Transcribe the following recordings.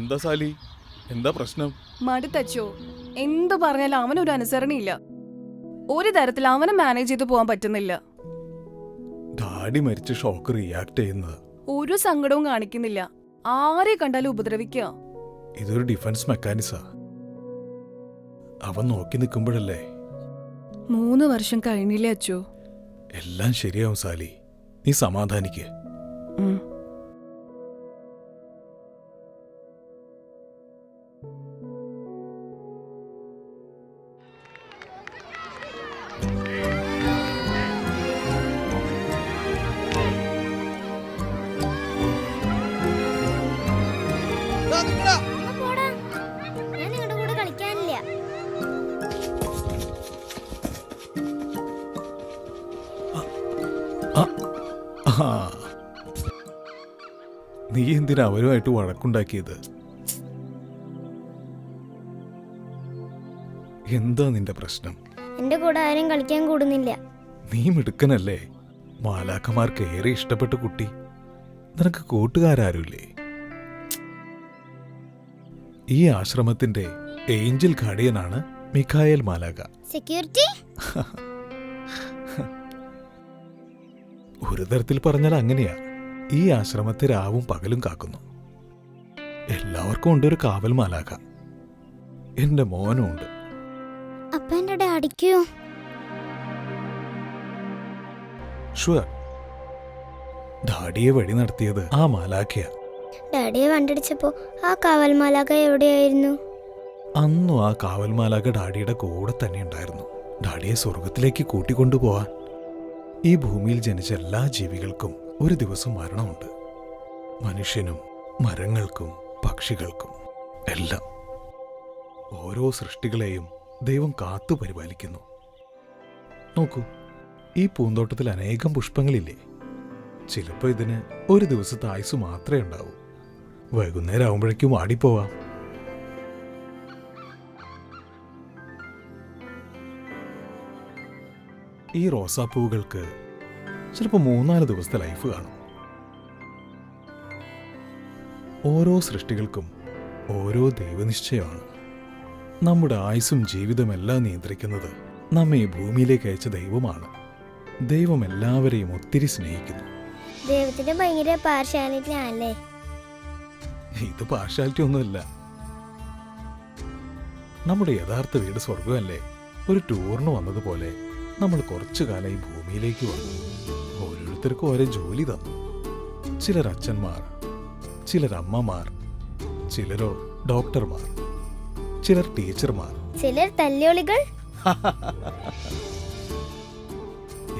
എന്താ സാലി? എന്താ പ്രശ്നം? മടുത്തച്ചോ എന്തു പറഞ്ഞാലും അവനൊരു അനുസരണയില്ല. ഒരു തരത്തിൽ അവനെ മാനേജ് ചെയ്ത് പോകാൻ പറ്റുന്നില്ല. ഡാഡി മരിച്ച് ഷോക്ക് റിയാക്ട് ചെയ്യുന്നത്. ഒരു സങ്കടവും കാണിക്കുന്നില്ല. ആരെ കണ്ടാലും ഉപദ്രവിക്കുക. ഇതൊരു ഡിഫൻസ് മെക്കാനിസാ അവൻ നോക്കി നിൽക്കുമ്പോഴല്ലേ? മൂന്ന് വർഷം കഴിഞ്ഞില്ലേ അച്ചോ? എല്ലാം ശരിയാവും സാലി. നീ സമാധാനിക്ക്. നീ എന്തിനാ അവരുമായിട്ട് വഴക്കുണ്ടാക്കിയത്? എന്താ നിന്റെ പ്രശ്നം? എന്റെ കൂടെ ആരും കളിക്കാൻ കൂടുന്നില്ല. നീ മിടുക്കനല്ലേ? മാലാക്കമാർക്ക് ഏറെ ഇഷ്ടപ്പെട്ട കുട്ടി. നിനക്ക് കൂട്ടുകാരാരുമില്ലേ ഈ ആശ്രമത്തിന്റെ ഏഞ്ചൽ ഗാർഡിയനാണ് മിഖായേൽ മാലാക സെക്യൂരിറ്റി? ഒരു തരത്തിൽ പറഞ്ഞാൽ അങ്ങനെയാ. ഈ ആശ്രമത്തെ രാവും പകലും കാക്കുന്നു. എല്ലാവർക്കും ഉണ്ട് ഒരു കാവൽ മാലാക എന്റെ മോനും ഉണ്ട്. അപ്പ എന്റെ ഡാഡിക്കോ ഷുവർ ഡാഡിയെ വഴി നടത്തിയത് ആ മാലാഖയാ. ഡാഡിയെ വണ്ടടിച്ചപ്പോ ആ കാവൽ മാലാഖ എവിടെയായിരുന്നു? അന്നും ആ കാവൽ മാലാഖ ഡാഡിയുടെ കൂടെ തന്നെ ഉണ്ടായിരുന്നു. ഡാഡിയെ സ്വർഗത്തിലേക്ക് കൂട്ടിക്കൊണ്ടുപോവാൻ. ഈ ഭൂമിയിൽ ജനിച്ച എല്ലാ ജീവികൾക്കും ഒരു ദിവസം മരണമുണ്ട്. മനുഷ്യനും മരങ്ങൾക്കും പക്ഷികൾക്കും എല്ലാം. ഓരോ സൃഷ്ടികളെയും ദൈവം കാത്തു പരിപാലിക്കുന്നു. നോക്കൂ ഈ പൂന്തോട്ടത്തിൽ അനേകം പുഷ്പങ്ങളില്ലേ? ചിലപ്പോൾ ഇതിന് ഒരു ദിവസത്തെ ആയുസ് മാത്രമേ ഉണ്ടാവൂ. വൈകുന്നേരം ആവുമ്പോഴേക്കും ആടിപ്പോവാം ഈ റോസാപ്പൂവുകൾക്ക് ചിലപ്പോൾ മൂന്നാൽ ദിവസത്തെ ലൈഫ് കാണും. ഓരോ സൃഷ്ടികൾക്കും ഓരോ ദൈവനിശ്ചയമാണ്. നമ്മുടെ ആയുസ്സും ജീവിതമെല്ലാം നിയന്ത്രിക്കുന്നത് നമ്മെ ഈ ഭൂമിയിലേക്ക് അയച്ച ദൈവമാണ്. ദൈവം എല്ലാവരെയും ഒത്തിരി സ്നേഹിക്കുന്നു. ദൈവത്തിന്റെ ഭയങ്കര പാർഷ്യാലിറ്റി ആണല്ലേ? ഇത് പാർഷ്യാലിറ്റി ഒന്നുമല്ല. നമ്മുടെ യഥാർത്ഥ വീട് സ്വർഗമല്ലേ ഒരു ടൂറിന് വന്നതുപോലെ നമ്മൾ കുറച്ചു കാലം ഈ ഭൂമിയിലേക്ക് വന്നു. ഓരോരുത്തർക്കും ഓരോ ജോലി തന്നു. ചിലർ അച്ഛന്മാർ ചിലർ അമ്മമാർ ചിലരോ ഡോക്ടർമാർ ചിലർ ടീച്ചർമാർ. ചിലർ തല്ലിയൊളികൾ.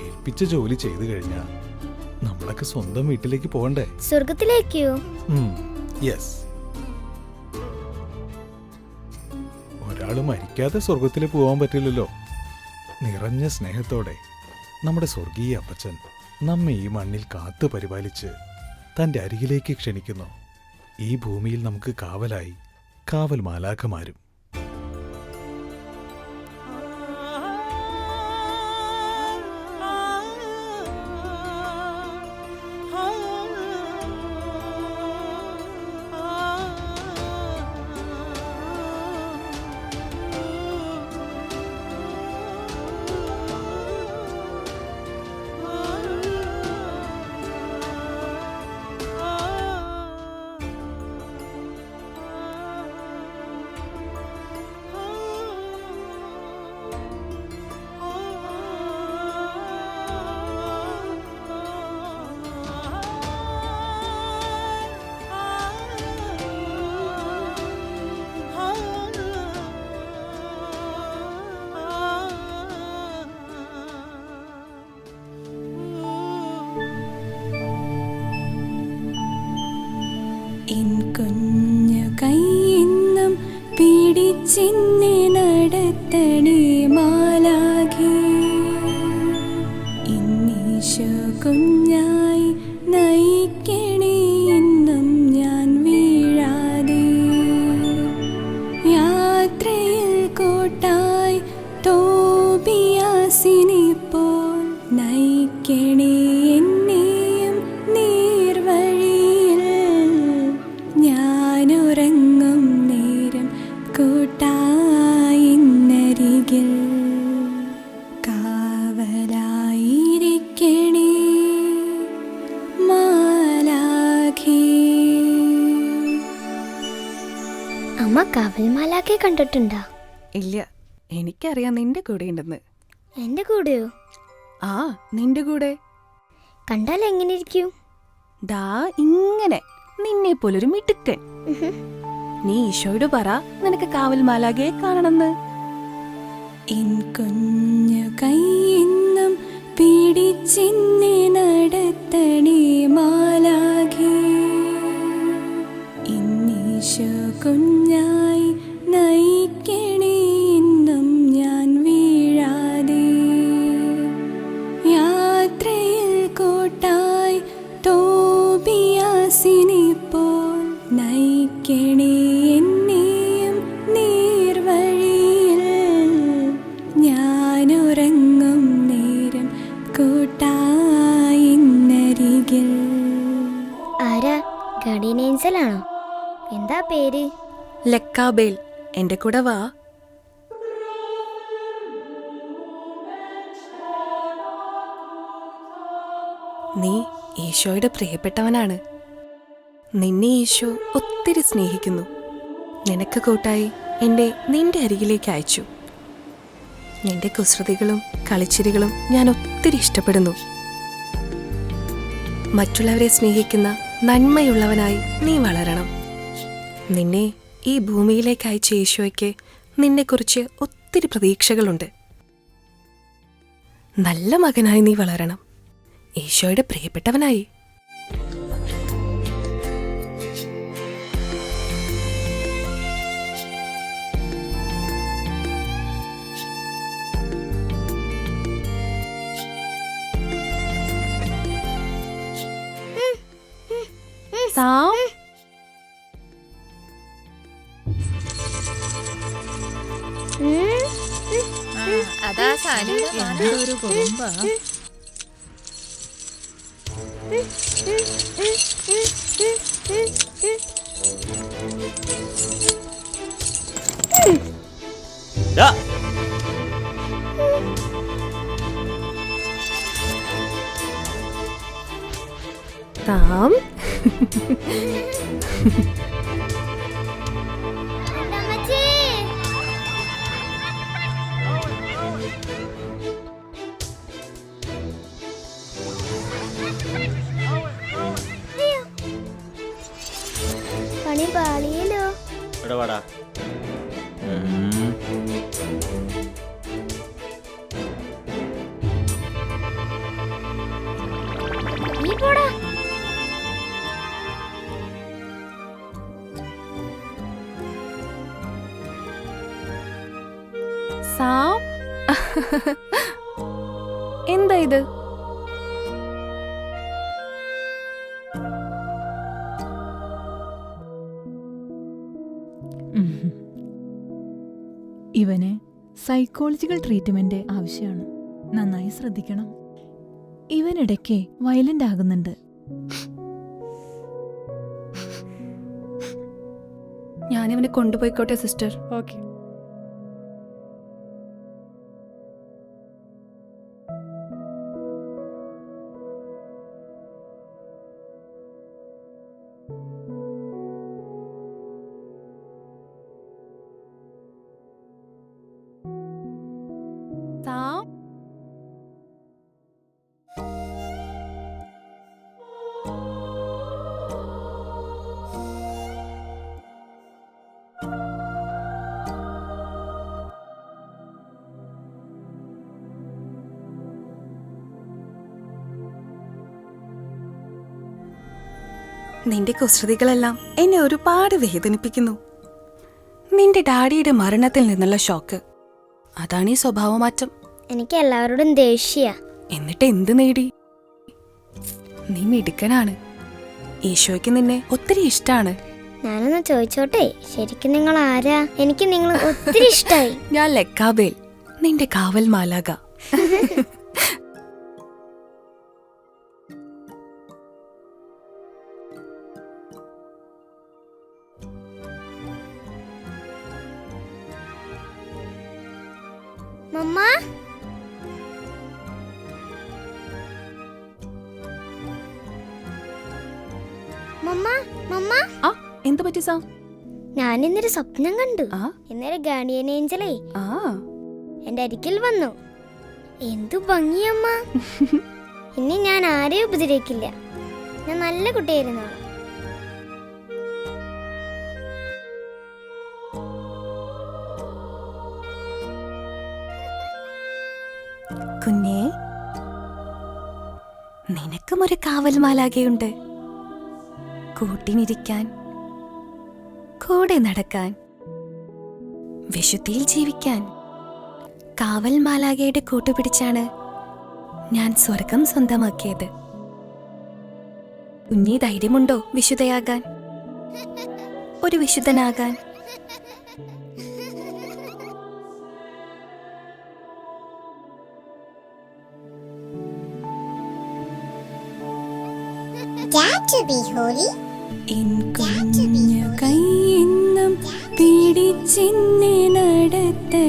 ഏൽപ്പിച്ച ജോലി ചെയ്തു കഴിഞ്ഞാൽ നമ്മളൊക്കെ സ്വന്തം വീട്ടിലേക്ക് പോകണ്ടേ? സ്വർഗത്തിലേക്കോ യെസ് ഒരാൾ മരിക്കാതെ സ്വർഗത്തിൽ പോകാൻ പറ്റില്ലല്ലോ. നിറഞ്ഞ സ്നേഹത്തോടെ നമ്മുടെ സ്വർഗീയ അപ്പച്ചൻ നമ്മെ ഈ മണ്ണിൽ കാത്തു പരിപാലിച്ച് തന്റെ അരികിലേക്ക് ക്ഷണിക്കുന്നു. ഈ ഭൂമിയിൽ നമുക്ക് കാവലായി കാവൽ മാലാഖമാരും. പിടിച്ചെന്നെ നടത്തണേ മാലാഖി. ഇന്നീശ കുഞ്ഞായി നയിക്കണേ കവൽമാലാക്കെ കണ്ടിട്ടുണ്ടോ? ഇല്ല എനിക്കറിയാം നിന്റെ കൂടെ ഉണ്ടെന്ന് എന്റെ കൂടെയോ? ആ നിന്റെ കൂടെ. കണ്ടാൽ എങ്ങനെ ഇരിക്കും ദാ ഇങ്ങനെ. നിന്നെ പോലൊരു മിടുക്കൻ നീ ഈശോയോട് പറ നിനക്ക് കാവൽ മാലാകെ കാണണമെന്ന്. എൻ കുഞ്ഞു കൈ എന്നും പിടിച്ചെന്നെ എന്താ പേര്? ലക്കാബേൽ. എന്റെ കൂടെ വാ. നീ ഈശോയുടെ പ്രിയപ്പെട്ടവനാണ്. നിന്നെ ഈശോ ഒത്തിരി സ്നേഹിക്കുന്നു. നിനക്ക് കൂട്ടായി എന്നെ നിന്റെ അരികിലേക്ക് അയച്ചു. നിന്റെ കുസൃതികളും കളിച്ചിരികളും ഞാൻ ഒത്തിരി ഇഷ്ടപ്പെടുന്നു. മറ്റുള്ളവരെ സ്നേഹിക്കുന്ന നന്മയുള്ളവനായി നീ വളരണം. നിന്നെ ഈ ഭൂമിയിലേക്ക് അയച്ച യേശോയ്ക്ക് നിന്നെക്കുറിച്ച് ഒത്തിരി പ്രതീക്ഷകളുണ്ട്. നല്ല മകനായി നീ വളരണം. ഈശോയുടെ പ്രിയപ്പെട്ടവനായി. 그러고 봐. 야! 다음 സാം? എന്താ ഇത്. ഇവന് സൈക്കോളജിക്കൽ ട്രീറ്റ്മെന്റ് ആവശ്യമാണ്. നന്നായി ശ്രദ്ധിക്കണം. ഇവനിടയ്ക്ക് വയലന്റ് ആകുന്നുണ്ട്. ഞാനിവനെ കൊണ്ടുപോയിക്കോട്ടെ സിസ്റ്റർ. ഓക്കെ. നിന്റെ കുസൃതികളെല്ലാം എന്നെ ഒരുപാട് വേദനിപ്പിക്കുന്നു. നിന്റെ ഡാഡിയുടെ മരണത്തിൽ നിന്നുള്ള ഷോക്ക്. അതാണ് ഈ സ്വഭാവമാറ്റം. എനിക്ക് എല്ലാവരോടും ദേഷ്യ. എന്നിട്ട് എന്ത് നേടി? നീ മിടുക്കനാണ്. ഈശോയ്ക്ക് നിന്നെ ഒത്തിരി ഇഷ്ടാണ്. ഞാനൊന്ന് ചോദിച്ചോട്ടെ? ശരിക്കും നിങ്ങൾ ആരാ എനിക്ക് നിങ്ങൾ ഒത്തിരി ഇഷ്ടായി. ഞാൻ ലക്കാബേൽ നിന്റെ കാവൽ മാലാക ആ എന്ത് പറ്റി സാം ഞാൻ ഇന്നൊരു സ്വപ്നം കണ്ടു. ആ? ഇന്നലെ ഗാർഡിയൻ ഏഞ്ചലേ. ആ. എന്റെ അരികിൽ വന്നു. എന്തു ഭംഗിയമ്മ ഇനി ഞാൻ ആരെയും ഉപദ്രവിക്കില്ല. ഞാൻ നല്ല കുട്ടിയായിരുന്നു. കുഞ്ഞേ നിനക്കും ഒരു കാവൽ മാലാകയുണ്ട് കൂട്ടിനിരിക്കാൻ കൂടെ നടക്കാൻ വിശുദ്ധിയിൽ ജീവിക്കാൻ കാവൽ മാലാകയുടെ കൂട്ടുപിടിച്ചാണ് ഞാൻ സ്വർഗം സ്വന്തമാക്കിയത്. കുഞ്ഞി ധൈര്യമുണ്ടോ വിശുദ്ധയാകാൻ? ഒരു വിശുദ്ധനാകാൻ? Dad to be കൈയെന്നും പിടിച്ചെന്നെ നടത്തണേ